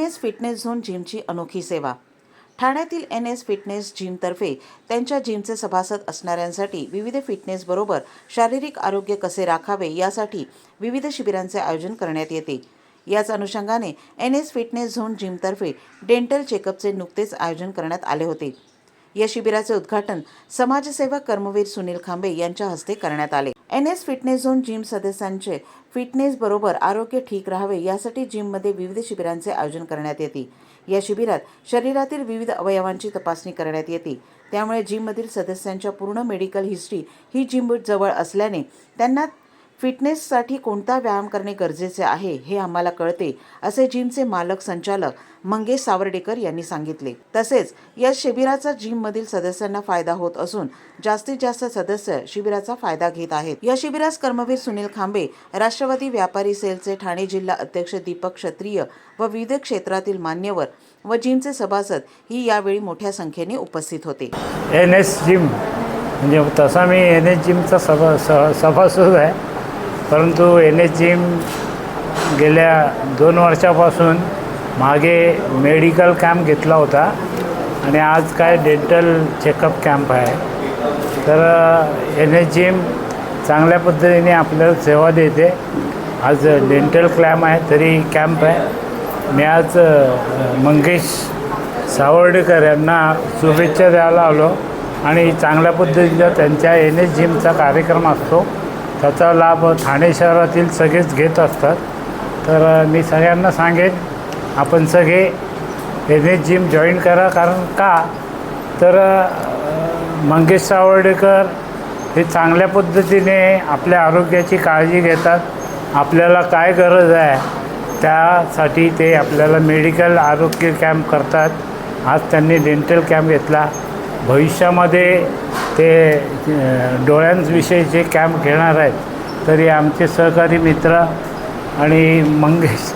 N S fitness zone जिमची अनोखी सेवा. ठाण्यातील एन एस फिटनेस जिमतर्फे त्यांच्या जिमचे सभासद असणाऱ्यांसाठी विविध फिटनेसबरोबर शारीरिक आरोग्य कसे राखावे यासाठी विविध शिबिरांचे आयोजन करण्यात येते. याच अनुषंगाने एन एस फिटनेस झोन जिमतर्फे डेंटल चेकअपचे नुकतेच आयोजन करण्यात आले होते. या शिबिराचे उद्घाटन समाजसेवक कर्मवीर सुनील खांबे यांच्या हस्ते करण्यात आले. N S fitness zone gym सदस्यांचे फिटनेस बरोबर आरोग्य ठीक राहावे यासाठी जिममध्ये विविध शिबिरांचे आयोजन करण्यात येते. या शिबिरात शरीरातील विविध अवयवांची तपासणी करण्यात येते. त्यामुळे जिममधील सदस्यांच्या पूर्ण मेडिकल हिस्ट्री ही जिम जवळ असल्याने त्यांना फिटनेससाठी कोणता व्यायाम करणे गरजेचे आहे हे आम्हाला कळते असे जिमचे मालक संचालक मंगेश सावर्डेकर यांनी सांगितले. तसेच या शिबिराचा जिममधील सदस्यांना फायदा होत असून जास्तीत जास्त सदस्य शिबिराचा फायदा घेत आहेत. या शिबिरास कर्मवीर सुनील खांबे राष्ट्रवादी व्यापारी सेलचे ठाणे जिल्हा अध्यक्ष दीपक क्षत्रिय व विविध क्षेत्रातील मान्यवर व जिमचे सभासद ही यावेळी मोठ्या संख्येने उपस्थित होते. एन एस जिम म्हणजे तसा मी एन एस जिमचा सभा सभासद आहे. परंतु एन एच जिम गेल्या दोन वर्षापासून मागे मेडिकल कॅम्प घेतला होता आणि आज काय डेंटल चेकअप कॅम्प आहे. तर एन एच जिम चांगल्या पद्धतीने आपल्याला सेवा देते. आज डेंटल क्लॅम्प आहे तरी कॅम्प आहे. मी आज मंगेश सावर्डेकर यांना शुभेच्छा द्यायला आलो आणि चांगल्या पद्धतीचा त्यांच्या एन एस जिमचा कार्यक्रम असतो. त्याचा लाभ ठाणे शहरातील सगळेच घेत असतात. तर मी सगळ्यांना सांगेन आपण सगळे एन एस जिम जॉईन करा. कारण का? तर मंगेश सावर्डेकर हे चांगल्या पद्धतीने आपल्या आरोग्याची काळजी घेतात. आपल्याला काय गरज आहे? त्यासाठी ते आपल्याला मेडिकल आरोग्य कॅम्प करतात. आज त्यांनी डेंटल कॅम्प घेतला. भविष्यामध्ये ते डोळ्यांविषयी जे कॅम्प घेणार आहेत तरी आमचे सहकारी मित्र आणि मंगेश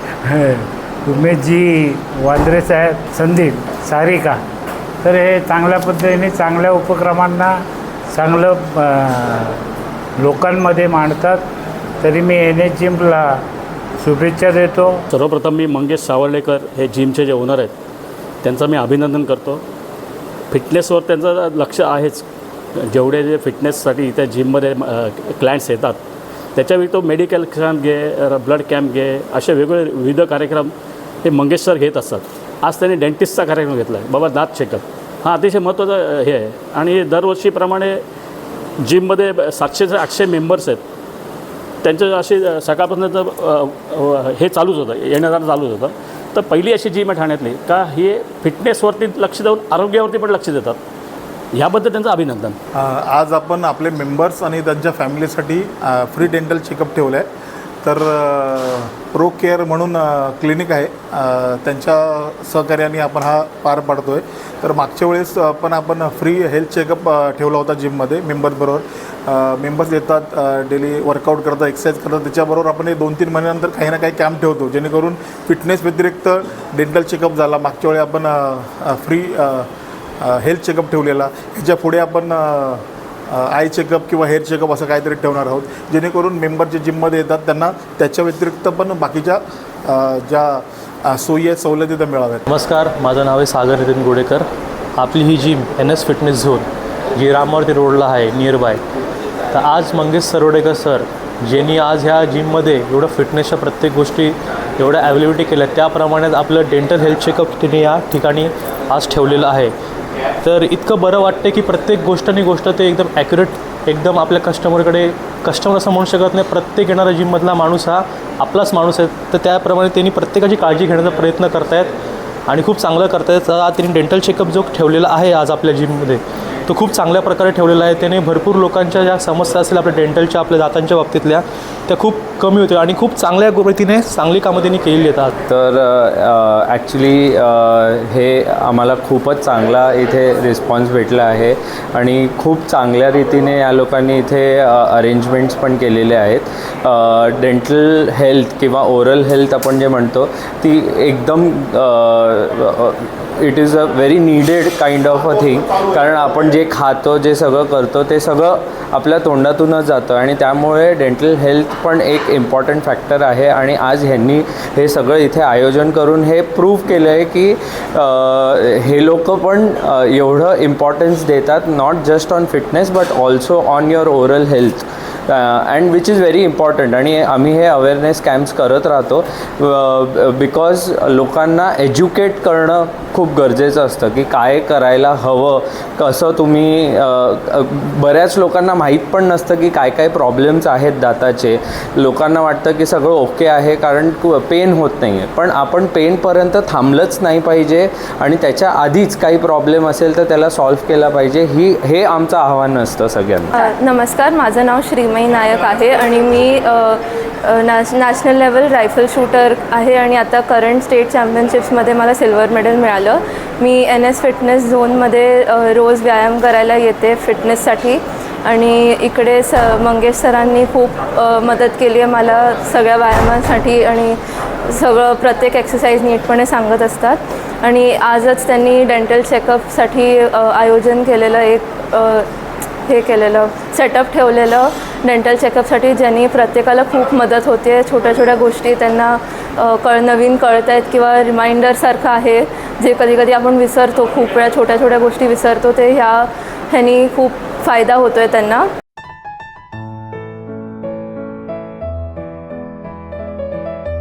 उमेशजी वांद्रे साहेब संदीप सारिका तर हे चांगल्या पद्धतीने चांगल्या उपक्रमांना चांगलं लोकांमध्ये मांडतात. तरी मी एन एच जिमला शुभेच्छा देतो. सर्वप्रथम मी मंगेश सावर्डेकर हे जिमचे जे ओनर आहेत त्यांचं मी अभिनंदन करतो. फिटनेसवर त्यांचं लक्ष आहेच. जेवढे जे फिटनेससाठी त्या जिममध्ये क्लायंट्स येतात त्याच्या तो मेडिकल कॅम्प घे ब्लड कॅम्प घे असे वेगवेगळे विविध कार्यक्रम हे मंगेश सर घेत असतात. आज त्यांनी डेंटिस्टचा कार्यक्रम घेतला आहे बाबा दात चेकअप हा अतिशय महत्त्वाचा हे आहे. आणि दरवर्षीप्रमाणे जिममध्ये सातशे ते आठशे मेंबर्स आहेत. त्यांचं असे सकाळपासून तर, हे चालूच होतं. येणं जाणं चालूच होतं. तर पहिली अशी जिम आहे ठाण्यातली का हे फिटनेसवरती लक्ष देऊन आरोग्यावरती पण लक्ष देतात. याबद्दल त्यांचं अभिनंदन. आज आपण आपले मेंबर्स आणि त्यांच्या फॅमिलीसाठी फ्री डेंटल चेकअप ठेवलं आहे तर प्रो केअर म्हणून क्लिनिक आहे. त्यांच्या सहकार्याने आपण हा पार पाडतो आहे तर मागच्या वेळेस पण आपण फ्री हेल्थ चेकअप ठेवला होता जिममध्ये मेंबर्सबरोबर मेंबर्स येतात डेली वर्कआउट करतात एक्सरसाइज करतात. त्याच्याबरोबर आपण हे दोन तीन महिन्यानंतर काही ना काही कॅम्प ठेवतो जेणेकरून फिटनेस व्यतिरिक्त डेंटल चेकअप झाला. मागच्या वेळी आपण फ्री हेल्थ चेकअप ठेवलेला. ह्याच्या पुढे आपण आय चेकअप किंवा हेअर चेकअप असं काहीतरी ठेवणार आहोत. जेणेकरून मेंबर जे जिममध्ये येतात त्यांना त्याच्या व्यतिरिक्त पण बाकीच्या ज्या सोयी आहेत सवलती त्या मिळाव्यात. नमस्कार. माझं नाव आहे सागर नितीन गोडेकर. आपली ही gym N S fitness zone जी रामवर्ती रोडला आहे नियर बाय तर आज मंगेश सरोडेकर सर ज्यांनी आज ह्या जिममध्ये एवढं फिटनेसच्या प्रत्येक गोष्टी एवढ्या अवेलेबिलिटी केल्या त्याप्रमाणेच आपलं डेंटल हेल्थ चेकअप तिने या ठिकाणी आज ठेवलेलं आहे. तर इतकं बरं वाटतं की प्रत्येक गोष्ट आणि गोष्ट ते एकदम ॲक्युरेट एकदम आपल्या कस्टमरकडे कस्टमर असं म्हणू शकत नाही प्रत्येक येणारा जिममधला माणूस हा आपलाच माणूस आहे. तर त्याप्रमाणे त्यांनी प्रत्येकाची काळजी घेण्याचा प्रयत्न करतायत आणि खूप चांगलं करतायत. तर त्यांनी डेंटल चेकअप जो ठेवलेला आहे आज आपल्या जिममध्ये तो खूप चांगल्या प्रकारे ठेवलेला आहे. त्याने भरपूर लोकांच्या ज्या समस्या असतील आपल्या डेंटलच्या आपल्या दातांच्या बाबतीतल्या त्या खूप कमी होतील आणि खूप चांगल्या पद्धतीने चांगली कामं त्यांनी केलेली येतात तर ॲक्च्युली हे आम्हाला खूपच चांगला इथे रिस्पॉन्स भेटला आहे आणि खूप चांगल्या रीतीने या लोकांनी इथे अरेंजमेंट्स पण केलेले आहेत. डेंटल हेल्थ किंवा ओरल हेल्थ आपण जे म्हणतो ती एकदम it is a very needed kind of a thing कारण आपण जे खातो जे सगळं करतो ते सगळं आपल्या तोंडातूनच जातं. आणि त्यामुळे डेंटल हेल्थ पण एक इम्पॉर्टंट फॅक्टर आहे. आणि आज ह्यांनी हे सगळं इथे आयोजन करून हे प्रूव्ह केलं आहे की हे लोक पण एवढं इम्पॉर्टन्स देतात not just on fitness but also on your oral health and which is very important आणि आम्ही हे अवेअरनेस कॅम्प्स करत राहतो. Uh, बिकॉज लोकांना एज्युकेट करणं खूप गरजेचं असतं की काय करायला हवं कसं तुम्ही uh, बऱ्याच लोकांना माहीत पण नसतं की काय काय प्रॉब्लेम्स आहेत दाताचे. लोकांना वाटतं की सगळं ओके आहे कारण पेन होत नाही आहे पण आपण पेनपर्यंत थांबलंच नाही पाहिजे आणि त्याच्या आधीच काही प्रॉब्लेम असेल तर त्याला सॉल्व्ह केला पाहिजे. ही हे आमचं आव्हान असतं सगळ्यांना. नमस्कार. माझं नाव श्रीमयी नायक आहे आणि मी नॅश नॅशनल लेवल रायफल शूटर आहे आणि आता करंट स्टेट चॅम्पियनशिप्समध्ये मला सिल्वर मेडल मिळालं. मी एन एस फिटनेस झोनमध्ये रोज व्यायाम करायला येते फिटनेससाठी आणि इकडे स मंगेश सरांनी खूप मदत केली आहे मला सगळ्या व्यायामांसाठी आणि सगळं प्रत्येक एक्सरसाइज नीटपणे सांगत असतात. आणि आजच त्यांनी डेंटल चेकअपसाठी आयोजन केलेलं एक हे केलेलं सेटअप ठेवलेलं डेंटल चेकअपसाठी ज्यांनी प्रत्येकाला खूप मदत होते. छोट्या छोट्या गोष्टी त्यांना कळ नवीन कळत आहेत किंवा रिमाइंडरसारखं आहे. जे कधी कधी आपण विसरतो खूप वेळा छोट्या छोट्या गोष्टी विसरतो ते ह्या ह्यानी खूप फायदा होतो आहे त्यांना.